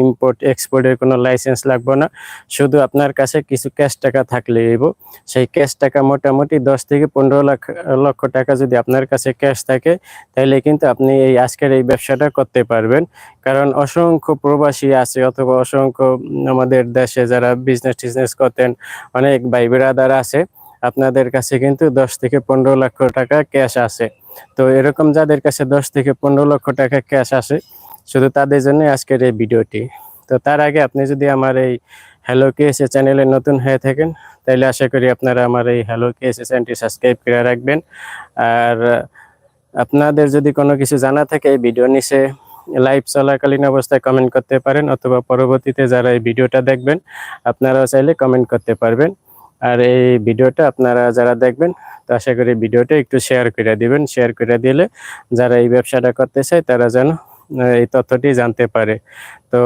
Import এক্সপোর্টের কোনো licence লাগবে না। শুধু আপনার কাছে কিছু ক্যাশ টাকা থাকলে হইব। সেই ক্যাশ টাকা মোটামুটি দশ থেকে পনেরো লাখ, লক্ষ টাকা যদি আপনার কাছে ক্যাশ থাকে, তাহলে কিন্তু আপনি এই আজকের এই ব্যবসাটা করতে পারবেন। কারণ অসংখ্য প্রবাসী আছে অথবা অসংখ্য আমাদের দেশে যারা বিজনেস টিজনেস করতেন, অনেক ভাই বেড়াদার আছে। আপনাদের কাছে কিন্তু দশ থেকে পনেরো লক্ষ টাকা ক্যাশ আছে তো এরকম যাদের কাছে দশ থেকে পনেরো লক্ষ টাকা ক্যাশ আসে শুধু তাদের জন্য আজকের এই ভিডিওটি। তো তার আগে আপনি যদি আমার এই হ্যালো কেএসএ চ্যানেলে নতুন হয়ে থাকেন, তাহলে আশা করি আপনারা আমার এই হ্যালো কেএসএ চ্যানেলটি সাবস্ক্রাইব করে রাখবেন। আর আপনাদের যদি কোনো কিছু জানা থাকে এই ভিডিও নিচে লাইভ চলাকালীন অবস্থায় কমেন্ট করতে পারেন অথবা পরবর্তীতে যারা এই ভিডিওটা দেখবেন, আপনারাও চাইলে কমেন্ট করতে পারবেন। আর এই ভিডিওটা আপনারা যারা দেখবেন, তো আশা করি ভিডিওটা একটু শেয়ার করে দিবেন। শেয়ার করে দিলে যারা এই ব্যবসাটা করতে চায়, তারা যেন এই তথ্যটি জানতে পারে। তো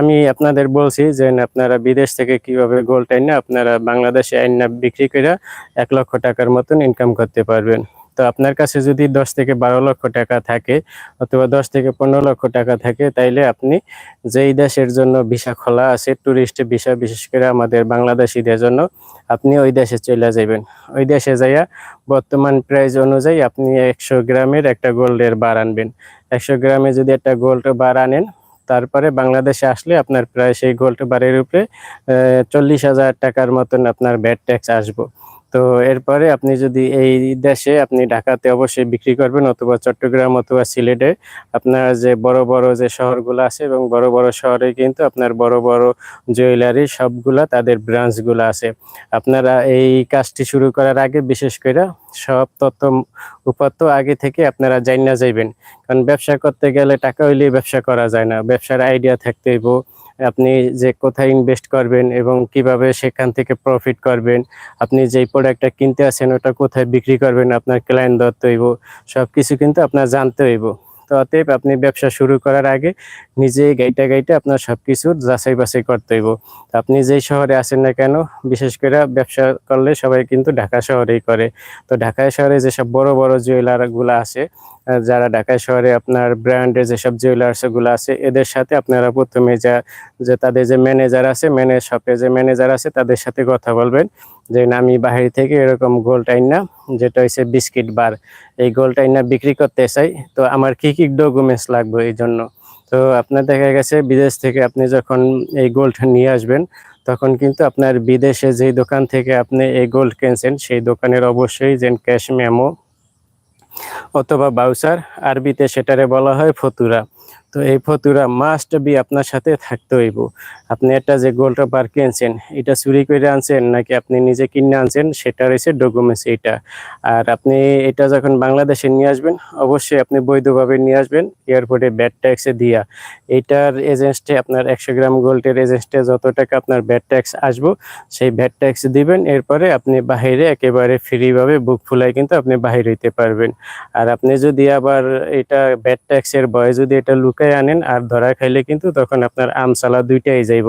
আমি আপনাদের বলছি যে আপনারা বিদেশ থেকে কীভাবে গোল্ড আইনে, আপনারা বাংলাদেশে আইন বিক্রি করে এক লক্ষ টাকার মতন ইনকাম করতে পারবেন। তো আপনার কাছে যদি দশ থেকে বারো লক্ষ টাকা থাকে অথবা দশ থেকে পনেরো লক্ষ টাকা থাকে, তাইলে আপনি যেই দেশের জন্য ভিসা খোলা আছে ট্যুরিস্ট ভিসা, বিশেষ করে আমাদের বাংলাদেশিদের জন্য, আপনি ওই দেশে চলে যাবেন ওই দেশে যাইয়া বর্তমান প্রাইস অনুযায়ী আপনি একশো গ্রামের একটা গোল্ডের বার আনবেন। একশো গ্রামে যদি একটা গোল্ড বার আনেন, তারপরে বাংলাদেশে আসলে আপনার প্রায় সেই গোল্ড বারের উপরে চল্লিশ হাজার টাকার মতন আপনার ব্যাট ট্যাক্স আসব। তো এরপরে আপনি যদি এই দেশে আপনি ঢাকাতে অবশ্যই বিক্রি করবেন অথবা চট্টগ্রাম অথবা সিলেটে, আপনার যে বড় বড় যে শহরগুলো আছে এবং বড় বড় শহরে কিন্তু আপনার বড় বড় জুয়েলারি সবগুলা তাদের ব্রাঞ্চগুলো আছে। আপনারা এই কাজটি শুরু করার আগে বিশেষ করে সব তথ্য, উপাত্ত আগে থেকে আপনারা জানিনা যাইবেন। কারণ ব্যবসা করতে গেলে টাকা হইলে ব্যবসা করা যায় না। ব্যবসার আইডিয়া থাকতে হইব। আপনি যে কোথায় ইনভেস্ট করবেন এবং কীভাবে সেখান থেকে প্রফিট করবেন আপনি যেই প্রোডাক্টটা কিনতে আসেন ওটা কোথায় বিক্রি করবেন আপনার ক্লায়েন্ট ধরতে হইব সব কিছু কিন্তু আপনার জানতে হইব। তো অতএব আপনি ব্যবসা শুরু করার আগে নিজে গাইটা গাইটা আপনার সব কিছু যাচাই বাছাই করতে হইব। আপনি যেই শহরে আসেন না কেন বিশেষ করে ব্যবসা করলে সবাই কিন্তু ঢাকা শহরেই করে। তো ঢাকা শহরে যেসব বড় বড় জুয়েলারগুলো আছে আহ, যারা ঢাকা শহরে আপনার ব্র্যান্ডের যেসব জুয়েলার্সগুলো আছে, এদের সাথে আপনারা প্রথমে যা, যে তাদের যে ম্যানেজার আছে ম্যানেজ শপে যে ম্যানেজার আছে, তাদের সাথে কথা বলবেন। যে আমি বাহির থেকে এরকম গোল্ড আইনা, যেটা হচ্ছে বিস্কিট বার এই গোল্ড আইনা বিক্রি করতে চাই। তো আমার কি কি ডকুমেন্টস লাগবে এই জন্য? তো আপনার দেখা গেছে, বিদেশ থেকে আপনি যখন এই গোল্ড নিয়ে আসবেন, তখন কিন্তু আপনার বিদেশে যেই দোকান থেকে আপনি এই গোল্ড কিনছেন, সেই দোকানের অবশ্যই যে ক্যাশ মেমো অথবা বাউসার আরবিতে সেটারে বলা হয় ফতুরা। তো এই ফতুরা মাস্ট বি আপনার সাথে থাকতে হইব। আপনি একটা যে গোল্ড বার কিনছেন, এটা চুরি করে আনছেন নাকি আপনি নিজে কিনে আনছেন, সেটা রয়েছে ডকুমেন্টস এইটা। আর আপনি এটা যখন বাংলাদেশে নিয়ে আসবেন, অবশ্যই আপনি বৈধভাবে নিয়ে আসবেন এয়ারপোর্টে ব্যাট ট্যাক্সে দিয়া। এইটার এজেন্সটে আপনার একশো গ্রাম গোল্ডের এজেন্সটে যত টাকা আপনার ব্যাট ট্যাক্স আসব, সেই ব্যাট ট্যাক্স দিবেন, এরপরে আপনি বাহিরে একেবারে ফ্রিভাবে বুক ফুলাই কিন্তু আপনি বাহির হইতে পারবেন। আর আপনি যদি আবার এটা ব্যাট ট্যাক্সের ভয়ে যদি এটা লুকায় আনেন আর ধরা খাইলে কিন্তু তখন আপনার আমসালা দুইটাই যাইব।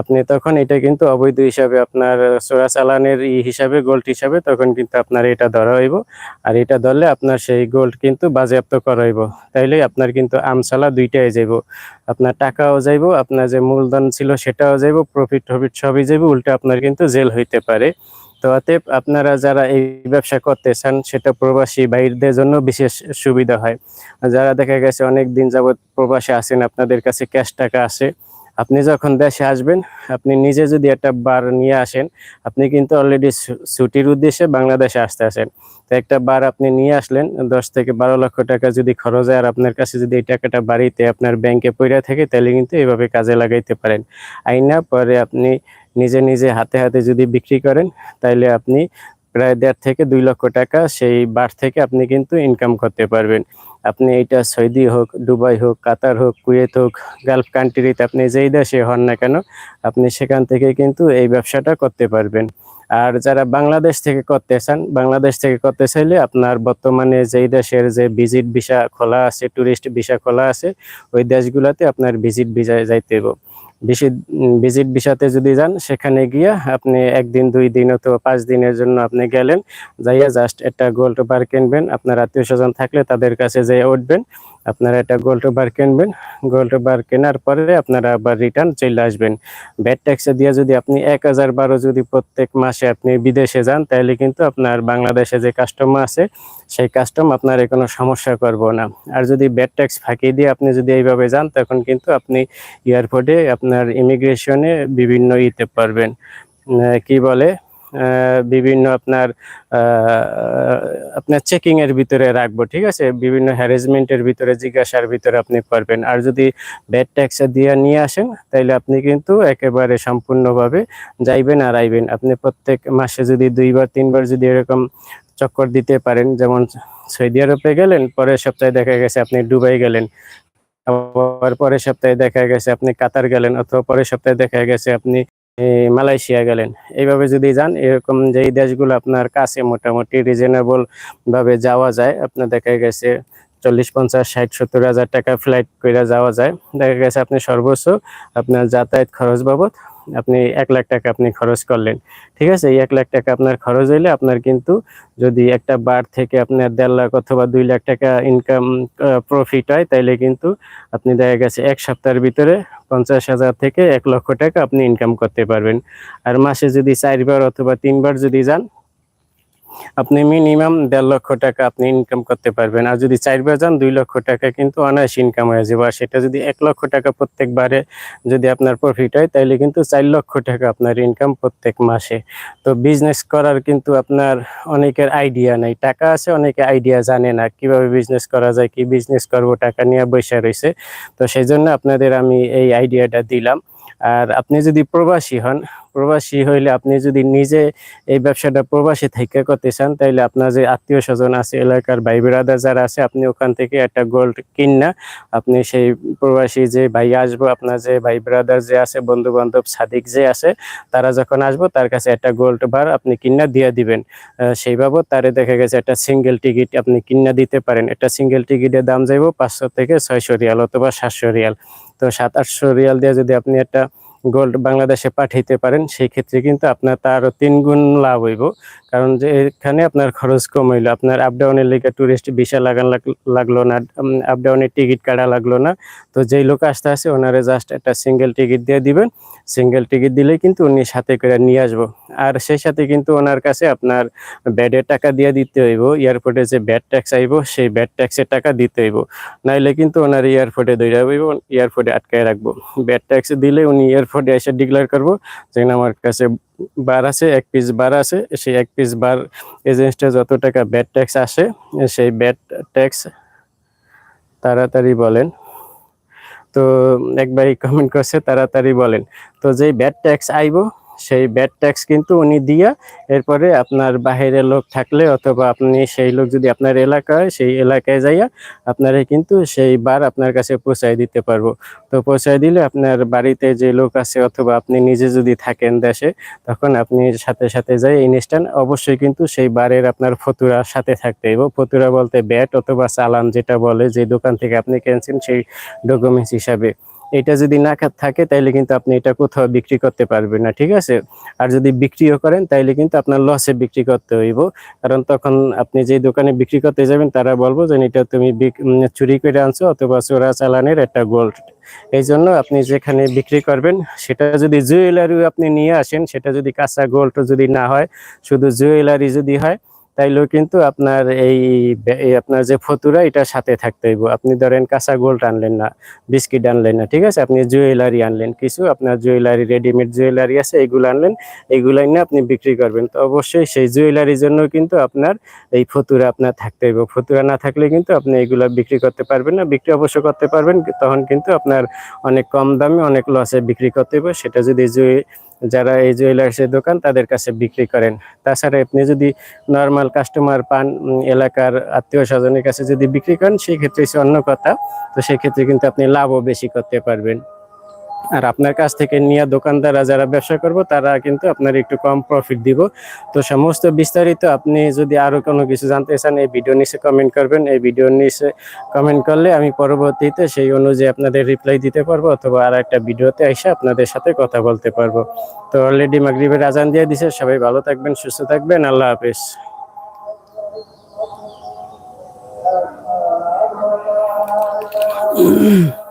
আপনি তখন এটা কিন্তু অবৈধ হিসাবে আপনার চোরা চালানের ই হিসাবে গোল্ড হিসাবে তখন কিন্তু আপনার এটা ধরা হইব। আর এটা ধরলে আপনার সেই গোল্ড কিন্তু বাজেয়াপ্ত করা হইব। তাইলে আপনার কিন্তু আমসালা দুইটাই যাইব। আপনার টাকাও যাইব, আপনার যে মূলধন ছিল সেটাও যাইব প্রফিট টফিট সবই যাইব, উল্টে আপনার কিন্তু জেল হইতে পারে। তো অতএব আপনারা যারা এই ব্যবসা করতে চান সেটা প্রবাসী বাইরদের জন্য বিশেষ সুবিধা হয়। যারা দেখা গেছে অনেক দিন যাবত প্রবাসে আছেন, আপনাদের কাছে ক্যাশ টাকা আছে, আপনি যখন দেশে আসবেন, আপনি নিজে যদি একটা বার নিয়ে আসেন, আপনি কিন্তু অলরেডি ছুটির উদ্দেশ্যে বাংলাদেশে আসতে আসেন তো একটা বার আপনি নিয়ে আসলেন, দশ থেকে বারো লক্ষ টাকা যদি খরচ হয়, আর আপনার কাছে যদি এই টাকাটা বাড়িতে আপনার ব্যাংকে পড়ে থাকে, তাহলে কিন্তু এইভাবে কাজে লাগাইতে পারেন। আইনা পরে আপনি নিজে নিজে হাতে হাতে যদি বিক্রি করেন, তাইলে আপনি প্রায় দেড় থেকে দুই লক্ষ টাকা সেই বার থেকে আপনি কিন্তু ইনকাম করতে পারবেন। আপনি এটা সৌদি হোক, দুবাই হোক, কাতার হোক, কুয়েত হোক গালফ কান্ট্রিতে আপনি যেই দেশে হন না কেন, আপনি সেখান থেকে কিন্তু এই ব্যবসাটা করতে পারবেন। আর যারা বাংলাদেশ থেকে করতে চান, বাংলাদেশ থেকে করতে চাইলে আপনার বর্তমানে যেই দেশের যে ভিজিট ভিসা খোলা আছে ট্যুরিস্ট ভিসা খোলা আছে, ওই দেশগুলোতে আপনার ভিজিট ভিসায় যাইতে হবে ভিজিট ভিসাতে যদি যান, সেখানে গিয়া আপনি একদিন, দুই দিন অথবা পাঁচ দিনের জন্য আপনি গেলেন, যাইয়া জাস্ট একটা গোল্ড বার কিনবেন। আপনার আত্মীয় স্বজন থাকলে তাদের কাছে যাইয়া উঠবেন। আপনারা একটা গোল্ড বার কিনবেন। গোল্ড বার কেনার পরে আপনারা আবার রিটার্ন চলে আসবেন। ব্যাট ট্যাক্সে দিয়ে যদি আপনি এক হাজার বারো যদি প্রত্যেক মাসে আপনি বিদেশে যান, তাহলে কিন্তু আপনার বাংলাদেশে যে কাস্টমার আছে, সেই কাস্টম আপনার কোনো সমস্যা করব না। আর যদি ব্যাট ট্যাক্স ফাঁকি দিয়ে আপনি যদি এইভাবে যান, তখন কিন্তু আপনি এয়ারপোর্টে আপনার ইমিগ্রেশনে বিভিন্ন ইতে পারবেন কি বলে? বিভিন্ন আপনার আপনার চেকিং এর ভিতরে রাখব, ঠিক আছে? বিভিন্ন হ্যারাসমেন্টের ভিতরে জিজ্ঞাসার ভিতরে আপনি পারবেন। আর যদি ব্যাড ট্যাক্স দিয়ে নিয়ে আসেন তাহলে আপনি কিন্তু একেবারে সম্পূর্ণভাবে যাইবেন আর আইবেন। আপনি প্রত্যেক মাসে যদি দুইবার, তিনবার যদি এরকম চক্কর দিতে পারেন, যেমন সৌদি আরবে গেলেন, পরের সপ্তাহে দেখা গেছে আপনি দুবাই গেলেন, আবার পরের সপ্তাহে দেখা গেছে আপনি কাতার গেলেন, অথবা পরের সপ্তাহে দেখা গেছে আপনি মালয়েশিয়া গেলেন। এইভাবে যদি যান, এরকম যেই দেশগুলো আপনার কাছে মোটামুটি রিজনেবল ভাবে যাওয়া যায়, আপনার দেখা গেছে চল্লিশ, পঞ্চাশ, ষাট, সত্তর হাজার টাকা ফ্লাইট করে যাওয়া যায়। দেখা গেছে আপনি সর্বোচ্চ আপনার যাতায়াত খরচ বাবদ আপনি এক লাখ টাকা আপনি খরচ করলেন, ঠিক আছে? এই এক লাখ টাকা আপনার খরচ হইলে আপনার কিন্তু যদি একটা বার থেকে আপনার দেড় লাখ অথবা দুই লাখ টাকা ইনকাম প্রফিট হয়, তাইলে কিন্তু আপনি দেখা গেছে এক সপ্তাহের ভিতরে পঞ্চাশ হাজার থেকে এক লক্ষ টাকা আপনি ইনকাম করতে পারবেন। আর মাসে যদি চারবার অথবা তিনবার যদি যান আপনি মিনিমাম দেড় লক্ষ টাকা আপনি ইনকাম করতে পারবেন। আর যদি চারবার যান দুই লক্ষ টাকা কিন্তু অনায়াস ইনকাম হয়ে যাবে। আর সেটা যদি এক লক্ষ টাকা প্রত্যেকবারে যদি আপনার প্রফিট হয় তাহলে কিন্তু চার লক্ষ টাকা আপনার ইনকাম প্রত্যেক মাসে। তো বিজনেস করার কিন্তু আপনার অনেকের আইডিয়া নেই। টাকা আছে, অনেকে আইডিয়া জানে না কীভাবে বিজনেস করা যায়, কি বিজনেস করব, টাকা নিয়ে বসে রয়েছে। তো সেই জন্য আপনাদের আমি এই আইডিয়াটা দিলাম। আর আপনি যদি প্রবাসী হন, প্রবাসী হইলে আপনি যদি নিজে এই ব্যবসাটা প্রবাসী থেকে করতে চান তাহলে আপনার যে আত্মীয় স্বজন আছে, এলাকার ভাই বেড়াদার যারা আছে, আপনি ওখান থেকে একটা গোল্ড কিনা আপনি সেই প্রবাসী যে ভাই আসব, আপনার যে ভাই ব্রাদার যে আছে বন্ধু বান্ধব সাদিক যে আছে, তারা যখন আসব, তার কাছে একটা গোল্ড বার আপনি কিনা দিয়ে দিবেন। সেই বাবদ তারে দেখা গেছে একটা সিঙ্গেল টিকিট আপনি কিনা দিতে পারেন। একটা সিঙ্গেল টিকিটের দাম যাইব পাঁচশো থেকে ছয়শো রিয়াল অথবা সাতশো রিয়াল। সাত আটশো রিয়াল দিয়ে যদি আপনি একটা গোল্ড বাংলাদেশে পাঠাইতে পারেন, সেই ক্ষেত্রে কিন্তু আপনার তার তিন গুণ লাভ হইব। কারণ যে এখানে আপনার খরচ কম হইল, আপনার আপডাউনের লেগে টুরিস্ট ভিসা লাগান লাগল না আপডাউনের টিকিট কাটা লাগল না। তো যেই লোক আসতে আসে, ওনারে জাস্ট একটা সিঙ্গেল টিকিট দিয়ে দিবেন। সিঙ্গেল টিকিট দিলে কিন্তু উনি সাথে করে নিয়ে আসব। আর সেই সাথে কিন্তু ওনার কাছে আপনার ব্যাডের টাকা দিয়ে দিতে হইব এয়ারপোর্টে যে ব্যাড ট্যাক্স আইব, সেই ব্যাড ট্যাক্সের টাকা দিতে হইব। নাইলে কিন্তু ওনার এয়ারপোর্টে দৌড়া হইব এয়ারপোর্টে আটকায় রাখব। ব্যাড ট্যাক্স দিলে উনি এয়ারপোর্টে এসে ডিক্লেয়ার করব। যেখানে আমার কাছে বার আছে, এক পিস বার আছে। সেই এক পিস বার এজেন্সটা যত টাকা ব্যাড ট্যাক্স আসে, সেই ব্যাড ট্যাক্স তাড়াতাড়ি বলেন। তো একবারই কমেন্ট করছে, তাড়াতাড়ি বলেন। তো যেই ব্যাড ট্যাক্স আইব সেই ব্যাড ট্যাক্স কিন্তু উনি দিয়া এরপরে আপনার বাহিরের লোক থাকলে অথবা আপনি সেই লোক যদি আপনার এলাকায়, সেই এলাকায় যাইয়া আপনারা কিন্তু সেই বার আপনার কাছে পৌঁছায় দিতে পারব। তো পৌঁছায় দিলে আপনার বাড়িতে যে লোক আছে অথবা আপনি নিজে যদি থাকেন দেশে, তখন আপনি সাথে সাথে যাই ইনস্ট্যান্ট অবশ্যই কিন্তু সেই বারের আপনার ফতুরা সাথে থাকতে হইব। ফতুরা বলতে ব্যাট অথবা চালান যেটা বলে, যে দোকান থেকে আপনি কিনছেন সেই ডকুমেন্টস হিসাবে। এটা যদি না থাকে, তাইলে কিন্তু আপনি এটা কোথাও বিক্রি করতে পারবেন না, ঠিক আছে? আর যদি বিক্রিও করেন, তাইলে কিন্তু আপনার লসে বিক্রি করতে হইব। কারণ তখন আপনি যে দোকানে বিক্রি করতে যাবেন, তারা বলব যে, এটা তুমি চুরি করে আনছো, অথবা চোরা চালানের একটা গোল্ড এই জন্য আপনি যেখানে বিক্রি করবেন, সেটা যদি জুয়েলারি আপনি নিয়ে আসেন, সেটা যদি কাঁচা গোল্ড যদি না হয়, শুধু জুয়েলারি যদি হয় তাইলেও কিন্তু আপনার এই আপনার যে ফতুরা এটা সাথে থাকতে হইব। আপনি ধরেন কাঁচা গোল্ড আনলেন না, বিস্কিট আনলেন না, ঠিক আছে? আপনি জুয়েলারি আনলেন কিছু, আপনার জুয়েলারি, রেডিমেড জুয়েলারি আছে, এগুলো আনলেন, এগুলো নিয়ে আপনি বিক্রি করবেন। তো অবশ্যই সেই জুয়েলারির জন্য কিন্তু আপনার এই ফতুরা আপনার থাকতে হইব। ফতুরা না থাকলে কিন্তু আপনি এগুলা বিক্রি করতে পারবেন না। বিক্রি অবশ্য করতে পারবেন, তখন কিন্তু আপনার অনেক কম দামে, অনেক লসে বিক্রি করতে হইব। সেটা যদি জুয়ে যারা এই জুয়েলার্সের দোকান তাদের কাছে বিক্রি করেন। তাছাড়া আপনি যদি নর্মাল কাস্টমার পান এলাকার আত্মীয় স্বজনের কাছে যদি বিক্রি করেন, সেই ক্ষেত্রে অন্য কথা। তো সেক্ষেত্রে কিন্তু আপনি লাভও বেশি করতে পারবেন। আর আপনার কাছ থেকে নিয়ে দোকানদাররা যারা ব্যবসা করব তারা কিন্তু আপনার একটু কম প্রফিট দিব। তো সমস্ত বিস্তারিত আপনি যদি আরও কোনো কিছু জানতে চান এই ভিডিও নিচে কমেন্ট করবেন। এই ভিডিও নিচে কমেন্ট করলে আমি পরবর্তীতে সেই অনুযায়ী আপনাদের রিপ্লাই দিতে পারব অথবা আর একটা ভিডিওতে এসে আপনাদের সাথে কথা বলতে পারব। তো অলরেডি মাগরিবের আজান দিয়ে দিছে সবাই ভালো থাকবেন সুস্থ থাকবেন। আল্লাহ হাফেজ। উম,